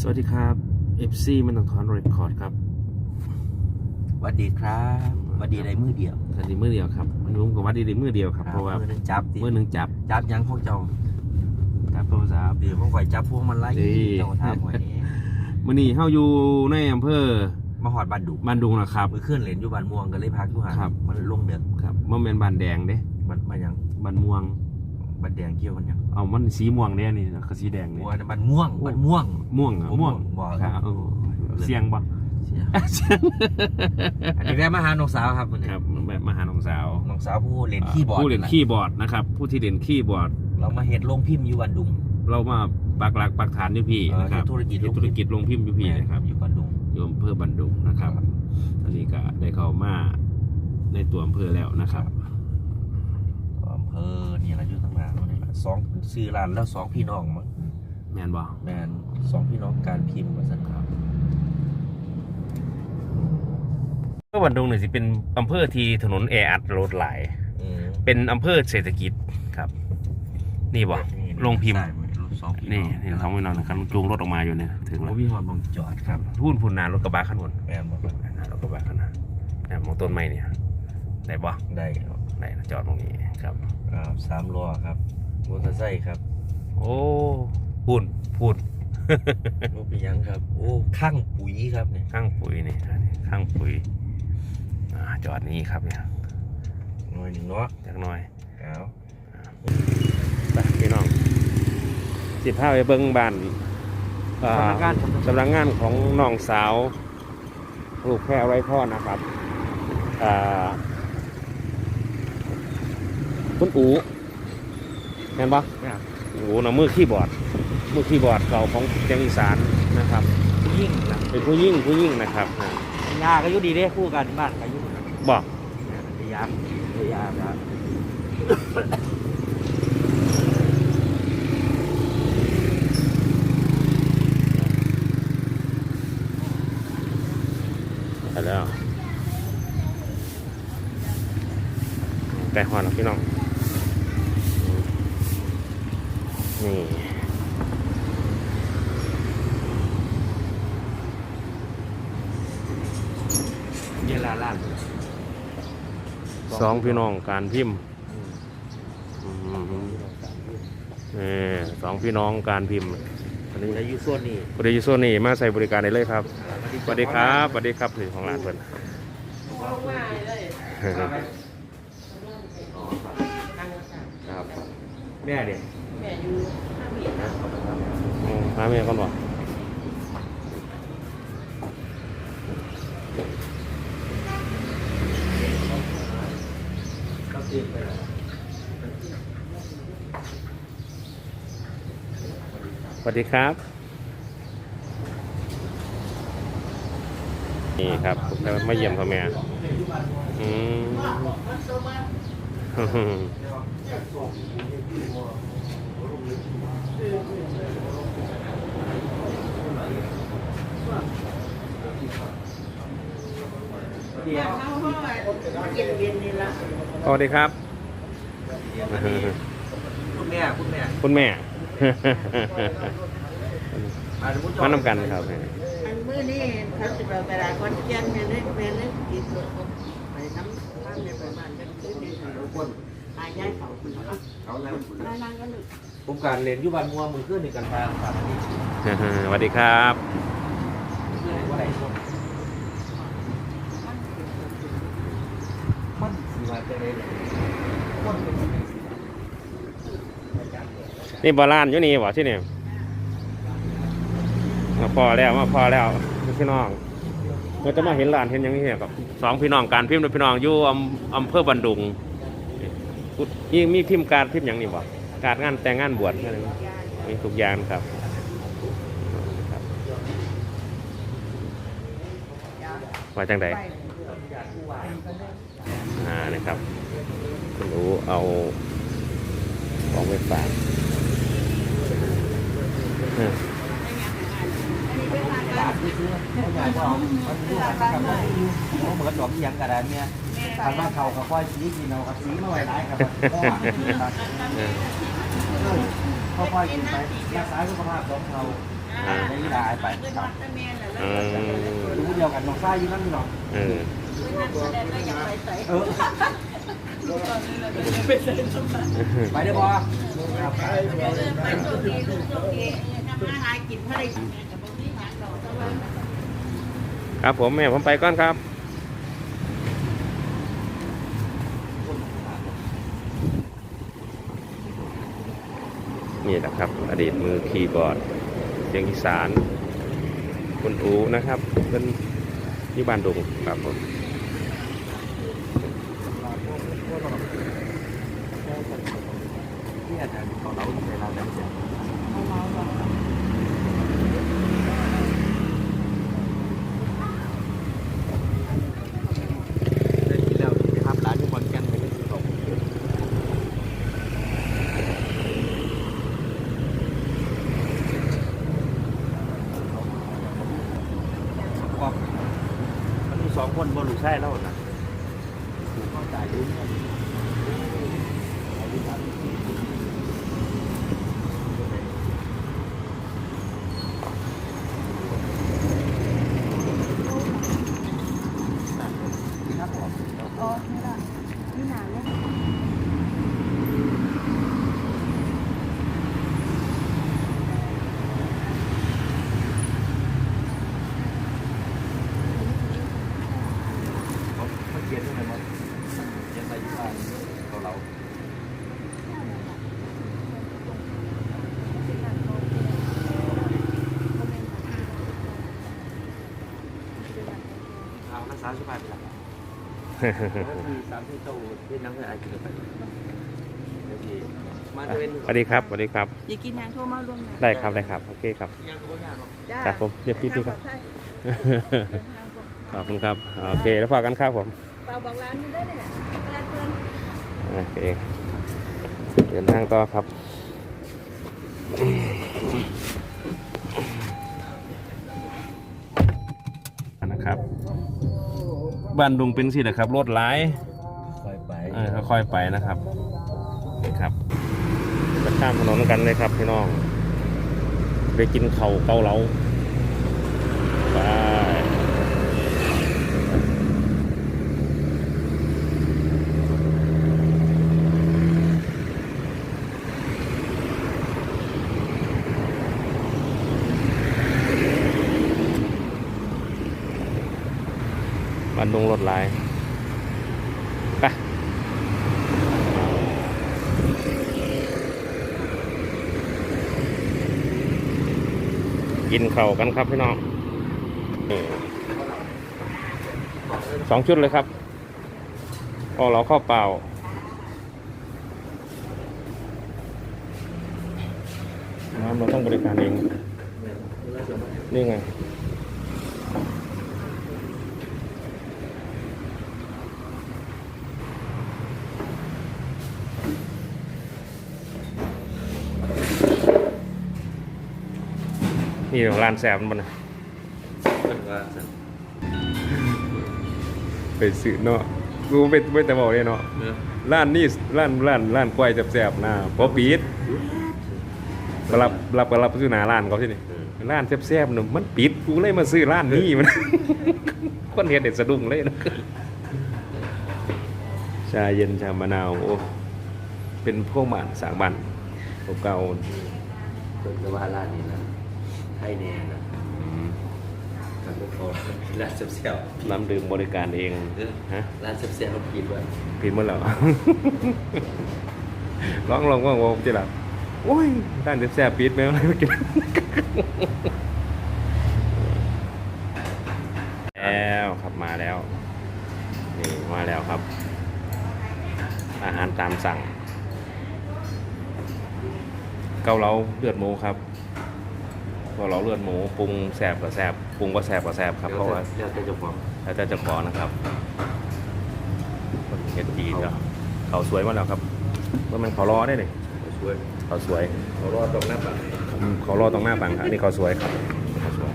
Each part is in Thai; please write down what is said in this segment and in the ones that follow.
สวัสดีครับ FC มันต้องทอนเรคคอร์ดครับสวัสดีครับสวัสดีได้มือเดียวทันทีมือเดียวครับมันรวมกับว่าดีๆมือเดียวครับเพราะว่ามือหนึงจับดิมือหนึ่งจับจับหยังพวกเจ้าจับโทรศัพท์เดี๋ยวพวกข่อยจับพวงมันไล่ดีเจ้าทำข่อยนี้มื่อนี้เฮาอยู่ในอำเภอมาหอดบ้านดุบ้านดุงนะครับมือขึ้นเหรียญอยู่บ้านม่วงก็เลยพักอยู่ห่างครับมันลงเดือดครับมันเป็นบ้านแดงเด้มันมาหยังบ้านม่วง บ้านแดงเกี่ยวกันหยังเอามันสีม่วงเด้นี่คือสีแดงนี่บัวน่ะบ้านม่วงบ้านม่วง ม่วงเหรอโอ้ม่วงบ่ครับ เออเสียงบ่เสียอันนี้ได้มาหาน้องสาวครับวันนี้ครับแบบมาหาน้องสาวน้องสาวผู้เล่นคีย์บอร์ดผู้เล่นะคีย์บอร์ดนะครับ ผู้ที่เล่นคีย์บอร์ด เรามาเฮ็ดลงพิมพ์อยู่บ้านดุง เรามาปักหลักปักฐานอยู่พี่เออนะครับเฮ็ดธุรกิจเฮ็ดธุรกิจลงพิมพ์อยู่พี่นะครับอยู่บ้านดุงอยู่อำเภอบันดุงนะครับอันนี้ก็ได้เข้ามาในตัวอำเภอแล้วนะครับอำเภอนี่เราอยู่ สองซื้อร้านแล้วสองพี่น้องมั้งแมนบอแมนสองพี่น้องการพิมพ์มาสักครับอำเภอบันดุงเนี่ยสิเป็นอำเภอที่ถนนแออัดรถหลาย อืมเป็นอำเภอเศรษฐกิจครับ นี่บ่ลงพิมพ์ใช่สองพี่นี่องนี่เขาไม่นอนนะครับจูงรถออกมาอยู่เนี่ยถึงโอ้แล้วพี่หอดมองจอดครับพูนพูนนารถกระบะขนวนแมนบอกนารถกระบะขนวนเนี่ยมองต้นไม้เนี่ยได้บ่ได้ครับ ได้จอดตรงนี้ครับอ่าสามล้อครับ มอเตอร์ไซค์ครับโอ้พูนพูนโอ้เป็นหยังครับ โอ้ข้างปุ๋ยครับเนี่ยข้างปุ๋ยนี่อันนี้ข้างปุ๋ยอ่าจอดนี้ครับเนี่ยหน่อยหนึ่งเนาะจักหน่อยเอาไปพี่น้องสิพาไปเบิ้งบ้านอ่าสำนักงานครับ สำนักงานของน้องสาวลูกแพร่ไว้พ่อนะครับอ่าคุณอู เห็นปะเนี่ยอูนะมือคีย์บอร์ดมือคีย์บอร์ดเก่าของเสียงอีสานนะครับยิ่งนะเป็นผู้ยิ่งผู้ยิ่งนะครับอ่ายาก็อยุดีเด้คู่กันบ้านก็อยุบอกพยายามพยายามนะไปแล้วไก่หอนแล้วพี่น้อง นี่เยลาล่านสองพี่น้องการพิมพ์อืมนี่สองพี่น้องการพิมพ์อันนี้จะอยู่ส่วนนี้บริษัทโซนี่มาใส่บริการได้เลยครับสวัสดีครับสวัสดีครับถึงของร้านเพิ่นครับแม่เด็กแม่อยู่ห้าเมตรนะอืมหาเมียก่อนบ่สวัสดีครับ นี่ครับมาเยี่ยมพ่อแม่อืม สวัสดีครับคุณแม่คุณแม่คุณแม่อ่าเดี๋ยวผมานำกันครับอันมื้อนี้เขาสิไปเวลาคนเจียนแม่เล่นแม่เล่นกินรถไปน้ำบ้านในประมาณนั้นคือนี่ทุกคนหายายเขาคุณเนาะเขาแล้วนั่งนั่งกันลูก ผมการเรียนอยุบันมัวมือขึ้นในกันทางครับอันนี้สวัสดีครับ เพื่อนว่าไหนพวกมันสีมาจะได้เลยคนเป็นยังไงสิอาจารย์เนี่ยนี่บอลานอยู่นี่บ่ที่นี่มาพอแล้วมาพอแล้วพี่น้องเราจะมาเห็นหลานเห็นอย่างนี้เนี่ยกับสองพี่น้องการพิมพ์โดยพี่น้องอยู่อำอำเภอบันดุงนี่มีพิมพ์การพิมพ์อย่างนี้บ่ การงานแต่งงานบวชมีทุกอย่างครับครับมาจังใดอ่านะครับคุณรู้เอาของไปฝากหลานที่ซื้อ เขาเดูหันกับว่าเขาเหมือนดอกที่ยังกระดานเนี่ยทำมาเขากับค่อยสีกินเอากับสีมาไว้หลายครับพ่อครับเออค่อยๆกินไปรักษาสุขภาพของเขาในกีฬาไปขึ้นครัอบตตะเมนแล้วอืก็มรู้เดียวกันน้องซ่าอยู่นั่นพี่น้อเออขึ้นนั่นแสดงว่าอยากไปใส่เออไปได้บ่ครับไปโชคดีลูกโชคดีทำอาหารกินเพื่อได้กินกับบางทีหางดอกตะวัน ครับผมแม่ผมไปก่อนครับนี่แหละครับ อดีตมือคีย์บอร์ดเสียงอีสานคุณอูนะครับเป็นที่บ้านดงครับผม ที่อาจารย์เขาเราที่ไปเราแล้วเสียได้กินแล้วนะครับร้านที่บอลแกนเป็นที่เขาบอกมันมีสองคนบนหรือ ใช่แล้วนะถูกเข้าใจยุ่งเนี่ยเอาดีครับ ครับผม อ๋อไม่ได้นี่หนาเลย เขาเขาเขียนยังไงมั้งเขียนอะไรที่บ้านเขาเรา เอานักสาวสุภาพไปละก็คือสามที่โตที่นั่งให้อายกินไปเดี๋ยวดีมาจะเป็นสวัสดีครับสวัสดีครับอย่ากินยางโทรมาร่วมงานได้ครับได้ครับโอเคครับยังก็ยากหรอกจ้าครับผมเรียบพี่พี่ครับเดินทางปลอดภัยขอบคุณครับโอเคแล้วพอกันครับผมเปล่าบอกร้านนี้ได้เลยเนี่ยร้านเพื่อนโอเคเดินทางต่อครับนะครับ บ้านดุงเป็นสินะครับรถหลายคอยไปเออค่อยๆไปนะครับนี่ครับจะข้ามถนนกันเลยครับพี่น้อง ไปกินเข่าวเกาเหลาไป งรถหลายไปกินเข่ากันครับพี่น้องสองชุดเลยครับพอเราเข้าเปล่าน้ำเราต้องบริการเอง นี่ไง นี่ร้านแซมมันนะไปซื้อเนาะกูไปไปแต่บอกเลยเนาะร้านนี่ร้านร้านร้านกล้วยแซ่บๆนะพอปิดรับรับก็รับซื้อหน้าร้านเขาที่นี่ร้านแซ่บๆน่ะมันปิดกูเลยมาซื้อร้านนี้มัน คนเห็นเด็ดสะดุ้งเลยนะชาเย็นชามะนาวโอ้เป็นพวกบ้านสร้างบ้านเก่าๆเปิดกระบาร้านนี้นะ ให้แน่นะกันไม่พอร้านเซียวน้ำดื่มบริการเองๆฮะร้านเซียวๆกินว่าผิดหมดแล้วร้องร้องว่างวงจะหลับโอ้ยด้านแซ่บๆปิดไหมอะไรเมื่อกี้แล้วครับมาแล้วนี่มาแล้วครับ อาหารตามสั่ง เกาเหลาเลือดหมูครับ เกาเหลาเลือดหมูปรุงแสบกับแสบปรุงก็แสบกับแสบครับเพราะว่าเดี๋ยวจะจะบอกแล้วแต่เจะขอนะครับคนเฮ็ดดีเนาะเขาสวยมากแล้วครับว่ามันเขารอได้เลยช่วยเขาสวยเขารอตรงหน้าปากอืมเขารอตรงหน้าบังครับอันนี้เขาสวยครับเขาสวย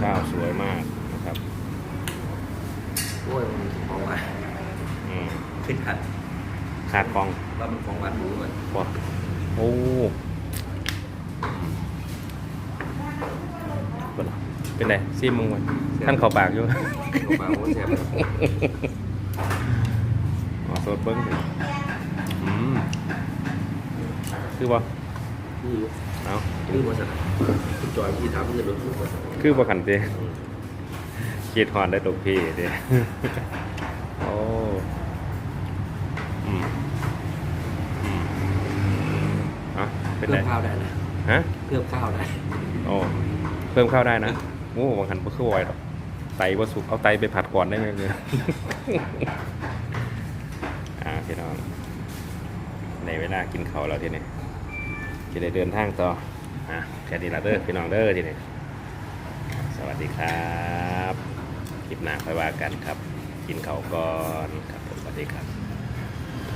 ข้าวสวยมากนะครับโอ้ยมันของหวานอืมขึ้นขัดขาดกองว่ามันของหวานหมูมันบ่โอ้ เป็นไรซีมึงวะท่านเข้าปากอยู่ของปลาโอ้แซ่บครับอ๋อโซดเบิ้งสิอืมคือบ่นี่เอานี่ว่าจะคุณจอยพี่ถามเงินรถคุณว่าคือบ่ขันเตคิดฮอนได้ตกพี่เด้โอ้อืมอืมเอะเป็นเพิ่ไรมข้าวได้นะฮะ เพิ่มข้าวได้ โอ้ เพิ่มข้าวได้นะ โอ้บางคันบ่คือไหวหรอกไตบ่สุกเอาไตไปผัดก่อนได้ไหมเนี่ยอ่าพี่น้องในเวลากินข้าวแล้วทีนี้จะได้เดินทางต่ออะแค่นี้ละเด้อพี่น้องเด้อทีนี้สวัสดีครับคลิปหน้าค่อยว่ากันครับ กินข้าวก่อนครับผมสวัสดีครับ